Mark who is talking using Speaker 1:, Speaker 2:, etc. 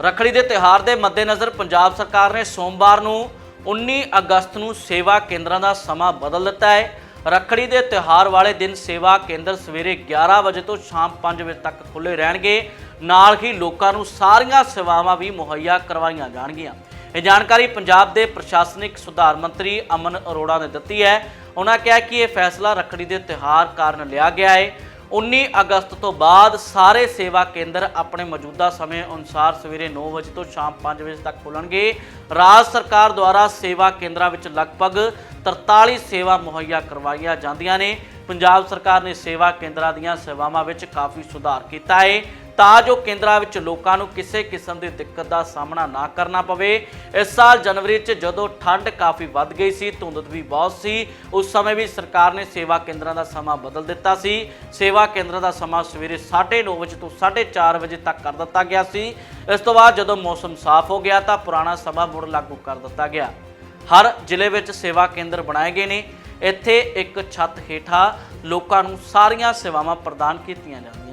Speaker 1: ਰੱਖੜੀ ਦੇ ਤਿਉਹਾਰ ਦੇ ਮੱਦੇਨਜ਼ਰ ਪੰਜਾਬ ਸਰਕਾਰ ਨੇ ਸੋਮਵਾਰ ਨੂੰ 19 ਅਗਸਤ ਨੂੰ ਸੇਵਾ ਕੇਂਦਰਾਂ ਦਾ ਸਮਾਂ ਬਦਲ ਦਿੱਤਾ ਹੈ। ਰੱਖੜੀ ਦੇ ਤਿਉਹਾਰ ਵਾਲੇ ਦਿਨ ਸੇਵਾ ਕੇਂਦਰ ਸਵੇਰੇ 11 ਵਜੇ ਤੋਂ ਸ਼ਾਮ 5 ਵਜੇ ਤੱਕ ਖੁੱਲੇ ਰਹਿਣਗੇ। ਨਾਲ ਹੀ ਲੋਕਾਂ ਨੂੰ ਸਾਰੀਆਂ ਸੇਵਾਵਾਂ ਵੀ ਮੁਹੱਈਆ ਕਰਵਾਈਆਂ ਜਾਣਗੀਆਂ। ਇਹ ਜਾਣਕਾਰੀ ਪੰਜਾਬ ਦੇ ਪ੍ਰਸ਼ਾਸਨਿਕ ਸੁਧਾਰ ਮੰਤਰੀ ਅਮਨ ਅਰੋੜਾ ਨੇ ਦਿੱਤੀ ਹੈ। ਉਹਨਾਂ ਕਿਹਾ ਕਿ ਇਹ ਫੈਸਲਾ ਰੱਖੜੀ ਦੇ ਤਿਉਹਾਰ ਕਾਰਨ ਲਿਆ ਗਿਆ ਹੈ। 19 ਅਗਸਤ ਤੋਂ ਬਾਅਦ ਸਾਰੇ ਸੇਵਾ ਕੇਂਦਰ ਆਪਣੇ ਮੌਜੂਦਾ ਸਮੇਂ ਅਨੁਸਾਰ ਸਵੇਰੇ 9 ਵਜੇ ਤੋਂ ਸ਼ਾਮ 5 ਵਜੇ ਤੱਕ ਖੁੱਲਣਗੇ। ਰਾਜ ਸਰਕਾਰ ਦੁਆਰਾ ਸੇਵਾ ਕੇਂਦਰਾਂ ਵਿੱਚ ਲਗਭਗ 43 ਸੇਵਾ ਮੁਹੱਈਆ ਕਰਵਾਈਆਂ ਜਾਂਦੀਆਂ ਨੇ। ਪੰਜਾਬ ਸਰਕਾਰ ਨੇ ਸੇਵਾ ਕੇਂਦਰਾਂ ਦੀਆਂ ਸੇਵਾਵਾਂ ਵਿੱਚ ਕਾਫੀ ਸੁਧਾਰ ਕੀਤਾ ਹੈ। ਤਾਂ ਜੋ ਕੇਂਦਰਾਂ ਵਿੱਚ ਲੋਕਾਂ ਨੂੰ ਕਿਸੇ ਕਿਸਮ ਦੀ ਦਿੱਕਤ ਦਾ ਸਾਹਮਣਾ ਨਾ ਕਰਨਾ ਪਵੇ। ਇਸ ਸਾਲ ਜਨਵਰੀ 'ਚ ਜਦੋਂ ਠੰਡ ਕਾਫੀ ਵੱਧ ਗਈ ਸੀ, ਧੁੰਦ ਵੀ ਬਹੁਤ ਸੀ, ਉਸ ਸਮੇਂ ਵੀ ਸਰਕਾਰ ਨੇ ਸੇਵਾ ਕੇਂਦਰਾਂ ਦਾ ਸਮਾਂ ਬਦਲ ਦਿੱਤਾ ਸੀ। ਸੇਵਾ ਕੇਂਦਰਾਂ ਦਾ ਸਮਾਂ ਸਵੇਰੇ 9:30 ਵਜੇ ਤੋਂ 4:30 ਵਜੇ ਤੱਕ ਕਰ ਦਿੱਤਾ ਗਿਆ ਸੀ। ਇਸ ਤੋਂ ਬਾਅਦ ਜਦੋਂ ਮੌਸਮ ਸਾਫ਼ ਹੋ ਗਿਆ ਤਾਂ ਪੁਰਾਣਾ ਸਮਾਂ ਮੁੜ ਲਾਗੂ ਕਰ ਦਿੱਤਾ ਗਿਆ। ਹਰ ਜ਼ਿਲ੍ਹੇ ਵਿੱਚ ਸੇਵਾ ਕੇਂਦਰ ਬਣਾਏ ਗਏ ਨੇ। ਇੱਥੇ ਇੱਕ ਛੱਤ ਹੇਠਾਂ ਲੋਕਾਂ ਨੂੰ ਸਾਰੀਆਂ ਸੇਵਾਵਾਂ ਪ੍ਰਦਾਨ ਕੀਤੀਆਂ ਜਾਂਦੀਆਂ